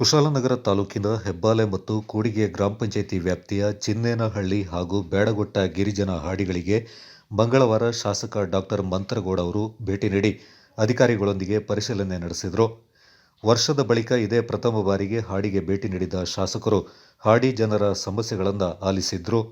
ಕುಶಾಲನಗರ ತಾಲೂಕಿನ ಹೆಬ್ಬಾಲೆ ಮತ್ತು ಕೂಡಿಗೆ ಗ್ರಾಮ ಪಂಚಾಯಿತಿ ವ್ಯಾಪ್ತಿಯ ಚಿನ್ನೇನಹಳ್ಳಿ ಹಾಗೂ ಬೇಡಗೊಟ್ಟ ಗಿರಿಜನ ಹಾಡಿಗಳಿಗೆ ಮಂಗಳವಾರ ಶಾಸಕ ಡಾಕ್ಟರ್ ಮಂತ್ರಗೌಡ ಅವರು ಭೇಟಿ ನೀಡಿ ಅಧಿಕಾರಿಗಳೊಂದಿಗೆ ಪರಿಶೀಲನೆ ನಡೆಸಿದರು. ವರ್ಷದ ಬಳಿಕ ಇದೇ ಪ್ರಥಮ ಬಾರಿಗೆ ಹಾಡಿಗೆ ಭೇಟಿ ನೀಡಿದ ಶಾಸಕರು ಹಾಡಿ ಜನರ ಸಮಸ್ಯೆಗಳನ್ನು ಆಲಿಸಿದ್ರು.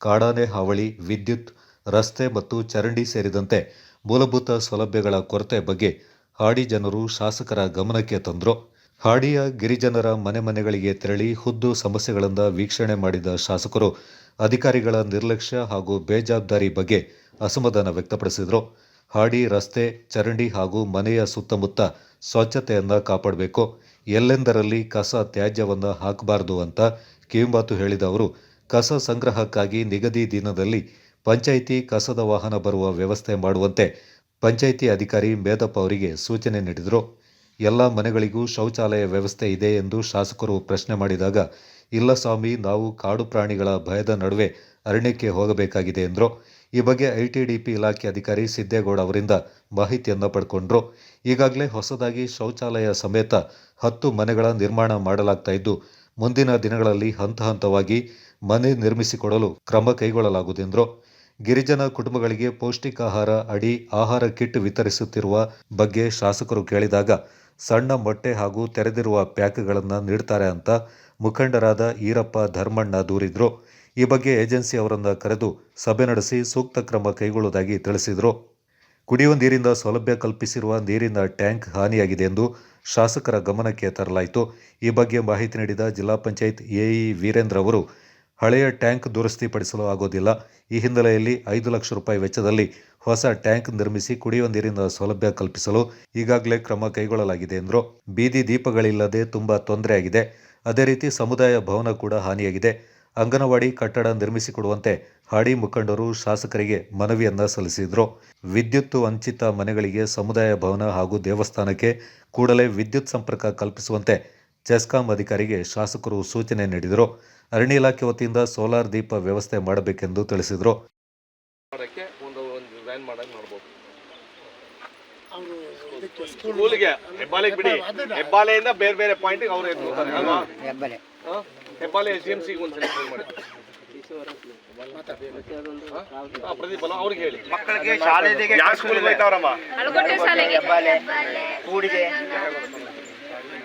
ಕಾಡಾನೆ ಹಾವಳಿ, ವಿದ್ಯುತ್, ರಸ್ತೆ ಮತ್ತು ಚರಂಡಿ ಸೇರಿದಂತೆ ಮೂಲಭೂತ ಸೌಲಭ್ಯಗಳ ಕೊರತೆ ಬಗ್ಗೆ ಹಾಡಿ ಜನರು ಶಾಸಕರ ಗಮನಕ್ಕೆ ತಂದರು. ಹಾಡಿಯ ಗಿರಿಜನರ ಮನೆ ಮನೆಗಳಿಗೆ ತೆರಳಿ ಖುದ್ದು ಸಮಸ್ಯೆಗಳಿಂದ ವೀಕ್ಷಣೆ ಮಾಡಿದ ಶಾಸಕರು, ಅಧಿಕಾರಿಗಳ ನಿರ್ಲಕ್ಷ್ಯ ಹಾಗೂ ಬೇಜವಾಬ್ದಾರಿ ಬಗ್ಗೆ ಅಸಮಾಧಾನ ವ್ಯಕ್ತಪಡಿಸಿದರು. ಹಾಡಿ, ರಸ್ತೆ, ಚರಂಡಿ ಹಾಗೂ ಮನೆಯ ಸುತ್ತಮುತ್ತ ಸ್ವಚ್ಛತೆಯನ್ನು ಕಾಪಾಡಬೇಕು, ಎಲ್ಲೆಂದರಲ್ಲಿ ಕಸ ತ್ಯಾಜ್ಯವನ್ನು ಹಾಕಬಾರದು ಅಂತ ಕಿವಿಮಾತು ಹೇಳಿದ ಅವರು, ಕಸ ಸಂಗ್ರಹಕ್ಕಾಗಿ ನಿಗದಿ ದಿನದಲ್ಲಿ ಪಂಚಾಯಿತಿ ಕಸದ ವಾಹನ ಬರುವ ವ್ಯವಸ್ಥೆ ಮಾಡುವಂತೆ ಪಂಚಾಯಿತಿ ಅಧಿಕಾರಿ ಮೇದಪ್ಪ ಅವರಿಗೆ ಸೂಚನೆ ನೀಡಿದರು. ಎಲ್ಲ ಮನೆಗಳಿಗೂ ಶೌಚಾಲಯ ವ್ಯವಸ್ಥೆ ಇದೆ ಎಂದು ಶಾಸಕರು ಪ್ರಶ್ನೆ ಮಾಡಿದಾಗ, ಇಲ್ಲ ಸ್ವಾಮಿ, ನಾವು ಕಾಡು ಪ್ರಾಣಿಗಳ ಭಯದ ನಡುವೆ ಅರಣ್ಯಕ್ಕೆ ಹೋಗಬೇಕಾಗಿದೆ ಎಂದರು. ಈ ಬಗ್ಗೆ ಐಟಿಡಿಪಿ ಇಲಾಖೆ ಅಧಿಕಾರಿ ಸಿದ್ದೇಗೌಡ ಅವರಿಂದ ಮಾಹಿತಿಯನ್ನು ಪಡ್ಕೊಂಡ್ರು. ಈಗಾಗಲೇ ಹೊಸದಾಗಿ ಶೌಚಾಲಯ ಸಮೇತ ಹತ್ತು ಮನೆಗಳ ನಿರ್ಮಾಣ ಮಾಡಲಾಗ್ತಾ ಇದ್ದು, ಮುಂದಿನ ದಿನಗಳಲ್ಲಿ ಹಂತ ಹಂತವಾಗಿ ಮನೆ ನಿರ್ಮಿಸಿಕೊಡಲು ಕ್ರಮ ಕೈಗೊಳ್ಳಲಾಗುವುದೆಂದರು ಗಿರಿಜನ ಕುಟುಂಬಗಳಿಗೆ ಪೌಷ್ಟಿಕಾಹಾರ, ಅಡಿ, ಆಹಾರ ಕಿಟ್ ವಿತರಿಸುತ್ತಿರುವ ಬಗ್ಗೆ ಶಾಸಕರು ಕೇಳಿದಾಗ ಸಣ್ಣ ಮೊಟ್ಟೆ ಹಾಗೂ ತೆರೆದಿರುವ ಪ್ಯಾಕ್ಗಳನ್ನು ನೀಡ್ತಾರೆ ಅಂತ ಮುಖಂಡರಾದ ಈರಪ್ಪ ಧರ್ಮಣ್ಣ ದೂರಿದ್ರು. ಈ ಬಗ್ಗೆ ಏಜೆನ್ಸಿ ಅವರನ್ನು ಕರೆದು ಸಭೆ ನಡೆಸಿ ಸೂಕ್ತ ಕ್ರಮ ಕೈಗೊಳ್ಳುವುದಾಗಿ ತಿಳಿಸಿದರು. ಕುಡಿಯುವ ನೀರಿಂದ ಸೌಲಭ್ಯ ಕಲ್ಪಿಸಿರುವ ನೀರಿನ ಟ್ಯಾಂಕ್ ಹಾನಿಯಾಗಿದೆ ಎಂದು ಶಾಸಕರ ಗಮನಕ್ಕೆ ತರಲಾಯಿತು. ಈ ಬಗ್ಗೆ ಮಾಹಿತಿ ನೀಡಿದ ಜಿಲ್ಲಾ ಪಂಚಾಯತ್ ಎಇ ವೀರೇಂದ್ರ ಅವರು ಹಳೆಯ ಟ್ಯಾಂಕ್ ದುರಸ್ತಿಪಡಿಸಲು ಆಗೋದಿಲ್ಲ. ಈ ಹಿನ್ನೆಲೆಯಲ್ಲಿ ಐದು ಲಕ್ಷ ರೂಪಾಯಿ ವೆಚ್ಚದಲ್ಲಿ ಹೊಸ ಟ್ಯಾಂಕ್ ನಿರ್ಮಿಸಿ ಕುಡಿಯುವ ನೀರಿನ ಸೌಲಭ್ಯ ಕಲ್ಪಿಸಲು ಈಗಾಗಲೇ ಕ್ರಮ ಕೈಗೊಳ್ಳಲಾಗಿದೆ ಎಂದರು. ಬೀದಿ ದೀಪಗಳಿಲ್ಲದೆ ತುಂಬ ತೊಂದರೆಯಾಗಿದೆ ಅದೇ ರೀತಿ ಸಮುದಾಯ ಭವನ ಕೂಡ ಹಾನಿಯಾಗಿದೆ. ಅಂಗನವಾಡಿ ಕಟ್ಟಡ ನಿರ್ಮಿಸಿಕೊಡುವಂತೆ ಹಾಡಿ ಮುಖಂಡರು ಶಾಸಕರಿಗೆ ಮನವಿಯನ್ನ ಸಲ್ಲಿಸಿದರು. ವಿದ್ಯುತ್ ವಂಚಿತ ಮನೆಗಳಿಗೆ ಸಮುದಾಯ ಭವನ ಹಾಗೂ ದೇವಸ್ಥಾನಕ್ಕೆ ಕೂಡಲೇ ವಿದ್ಯುತ್ ಸಂಪರ್ಕ ಕಲ್ಪಿಸುವಂತೆ ಚೆಸ್ಕಾಂ ಅಧಿಕಾರಿಗೆ ಶಾಸಕರು ಸೂಚನೆ ನೀಡಿದರು. ಅರಣ್ಯ ಇಲಾಖೆ ವತಿಯಿಂದ ಸೋಲಾರ್ ದೀಪ ವ್ಯವಸ್ಥೆ ಮಾಡಬೇಕೆಂದು ತಿಳಿಸಿದರು. ಮಾಡೋಕ್ಕೆ ಒಂದು ಒಂದು ವ್ಯಾನ್ ಮಾಡಂಗೆ ಮಾಡ್ಬೋದು. ಅವರು ಸ್ಕೂಲ್ಗೆ ಹೆಬ್ಬಾಲೆಗೆ ಬಿಡಿ. ಹೆಬ್ಬಾಲೆಯಿಂದ ಬೇರೆ ಬೇರೆ ಅಲ್ಲ ಅವ್ರಿಗೆ ಹೇಳಿ. ಮಕ್ಕಳಿಗೆ ಶಾಲೆಗೆ ಕೂಡಿಗೆ.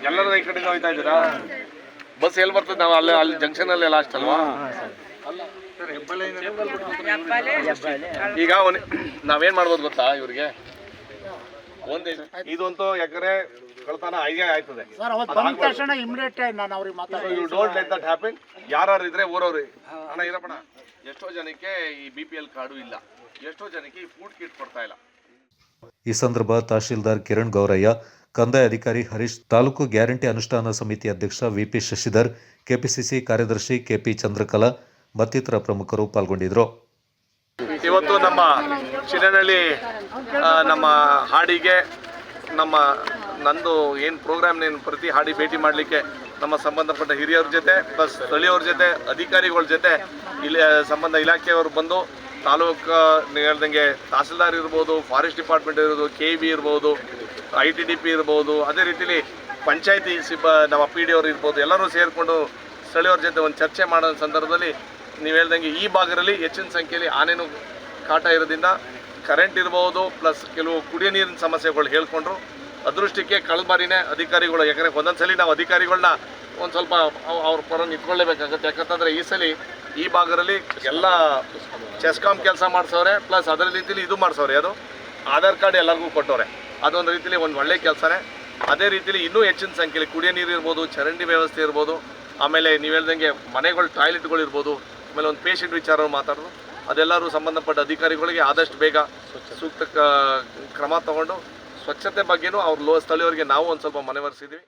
ಎಲ್ಲರೂ ಈ ಕಡೆಯಿಂದ ಹೋಯ್ತಾ ಇದ್ದೀರಾ? ಬಸ್ ಎಲ್ಲಿ ಬರ್ತದೆ? ನಾವು ಅಲ್ಲೇ ಅಲ್ಲಿ ಜಂಕ್ಷನ್ ಅಲ್ಲೇ ಲಾಸ್ಟ್ ಅಲ್ವಾ? ಈಗ ನಾವೇನ್ ಮಾಡ್ಬೋದು ಗೊತ್ತಾ ಇವ್ರಿಗೆ? ಒಂದೇ ಇದಂತೂ ಯಾಕಂದ್ರೆ ಕಳ್ತನ ಐದೇ ಆಯ್ತದೆ. You don't let that happen ಯಾರು ಇದ್ರೆ ಊರವ್ರಿ. ಅಣ್ಣ ಇರಪ್ಪಣ ಎಷ್ಟೋ ಜನಕ್ಕೆ ಈ ಬಿ ಪಿ ಎಲ್ ಕಾರ್ಡು ಇಲ್ಲ. ಎಷ್ಟೋ ಜನಕ್ಕೆ ಈ ಫುಡ್ ಕಿಟ್ ಕೊಡ್ತಾ ಇಲ್ಲ. ಈ ಸಂದರ್ಭ ತಹಶೀಲ್ದಾರ್ ಕಿರಣ್ ಗೌರಯ್ಯ ಕಂದಾಯ ಅಧಿಕಾರಿ ಹರೀಶ್, ತಾಲೂಕು ಗ್ಯಾರಂಟಿ ಅನುಷ್ಠಾನ ಸಮಿತಿ ಅಧ್ಯಕ್ಷ ವಿಪಿ ಶಶಿಧರ್, ಕೆಪಿಸಿಸಿ ಕಾರ್ಯದರ್ಶಿ ಕೆಪಿ ಚಂದ್ರಕಲಾ ಮತ್ತಿತರ ಪ್ರಮುಖರು ಪಾಲ್ಗೊಂಡಿದ್ದರು. ಇವತ್ತು ನಮ್ಮ ಚಿನ್ನನಹಳ್ಳಿ ನಮ್ಮ ಹಾಡಿಗೆ, ನಮ್ಮ ನಂದು ಏನು ಪ್ರೋಗ್ರಾಮ್ ಏನು ಪ್ರತಿ ಹಾಡಿ ಭೇಟಿ ಮಾಡಲಿಕ್ಕೆ ನಮ್ಮ ಸಂಬಂಧಪಟ್ಟ ಹಿರಿಯರ ಜೊತೆ ಪ್ಲಸ್ ಸ್ಥಳೀಯವ್ರ ಜೊತೆ, ಅಧಿಕಾರಿಗಳ ಜೊತೆ ಇಲ್ಲಿ ಸಂಬಂಧ ಇಲಾಖೆಯವರು ಬಂದು ತಾಲೂಕು ಹೇಳ್ದಂಗೆ ತಹಸೀಲ್ದಾರ್ ಇರ್ಬೋದು ಫಾರೆಸ್ಟ್ ಡಿಪಾರ್ಟ್ಮೆಂಟ್ ಇರ್ಬೋದು ಕೆ ಬಿ ಇರ್ಬೋದು ಐ ಟಿ ಡಿ ಪಿ ಇರ್ಬೋದು, ಅದೇ ರೀತಿಲಿ ಪಂಚಾಯತಿ ಸಿಬ್ಬ, ನಮ್ಮ ಪಿ ಡಿ ಅವ್ರು ಇರ್ಬೋದು, ಎಲ್ಲರೂ ಸೇರಿಕೊಂಡು ಸ್ಥಳೀಯವ್ರ ಜೊತೆ ಒಂದು ಚರ್ಚೆ ಮಾಡೋ ಸಂದರ್ಭದಲ್ಲಿ ನೀವು ಹೇಳ್ದಂಗೆ ಈ ಭಾಗದಲ್ಲಿ ಹೆಚ್ಚಿನ ಸಂಖ್ಯೆಯಲ್ಲಿ ಆನೆನು ಕಾಟ ಇರೋದ್ರಿಂದ ಕರೆಂಟ್ ಇರ್ಬೋದು ಪ್ಲಸ್ ಕೆಲವು ಕುಡಿಯ ನೀರಿನ ಸಮಸ್ಯೆಗಳು ಹೇಳ್ಕೊಂಡ್ರು. ಅದೃಷ್ಟಕ್ಕೆ ಕಳೆದ ಬಾರಿನೇ ಅಧಿಕಾರಿಗಳು, ಯಾಕಂದರೆ ಒಂದೊಂದು ಸಲ ನಾವು ಅಧಿಕಾರಿಗಳನ್ನ ಒಂದು ಸ್ವಲ್ಪ ಅವ್- ಅವ್ರ ಪರ ನಿಂತ್ಕೊಳ್ಳೇಬೇಕಾಗುತ್ತೆ ಯಾಕಂತಂದರೆ ಈ ಸಲ ಈ ಭಾಗದಲ್ಲಿ ಎಲ್ಲ ಚೆಸ್ಕಾಮ್ ಕೆಲಸ ಮಾಡಿಸೋರೆ ಪ್ಲಸ್ ಅದರ ರೀತಿಲಿ ಇದು ಮಾಡಿಸೋರೆ ಅದು ಆಧಾರ್ ಕಾರ್ಡ್ ಎಲ್ಲರಿಗೂ ಕೊಟ್ಟವ್ರೆ. ಅದೊಂದು ರೀತಿಯಲ್ಲಿ ಒಂದು ಒಳ್ಳೆ ಕೆಲಸನೇ. ಅದೇ ರೀತಿಲಿ ಇನ್ನೂ ಹೆಚ್ಚಿನ ಸಂಖ್ಯೆಯಲ್ಲಿ ಕುಡಿಯೋ ನೀರು ಇರ್ಬೋದು, ಚರಂಡಿ ವ್ಯವಸ್ಥೆ ಇರ್ಬೋದು, ಆಮೇಲೆ ನೀವು ಹೇಳ್ದಂಗೆ ಮನೆಗಳು, ಟಾಯ್ಲೆಟ್ಗಳು ಇರ್ಬೋದು, ಆಮೇಲೆ ಒಂದು ಪೇಷಂಟ್ ವಿಚಾರ ಮಾತಾಡೋದು. ಅದೆಲ್ಲರೂ ಸಂಬಂಧಪಟ್ಟ ಅಧಿಕಾರಿಗಳಿಗೆ ಆದಷ್ಟು ಬೇಗ ಸೂಕ್ತ ಕ್ರಮ ತಗೊಂಡು ಸ್ವಚ್ಛತೆ ಬಗ್ಗೆನೂ ಅವ್ರ ಲೋ ಸ್ಥಳೀಯವರಿಗೆ ನಾವು ಒಂದು ಸ್ವಲ್ಪ ಮನವರಿಸಿದ್ವಿ.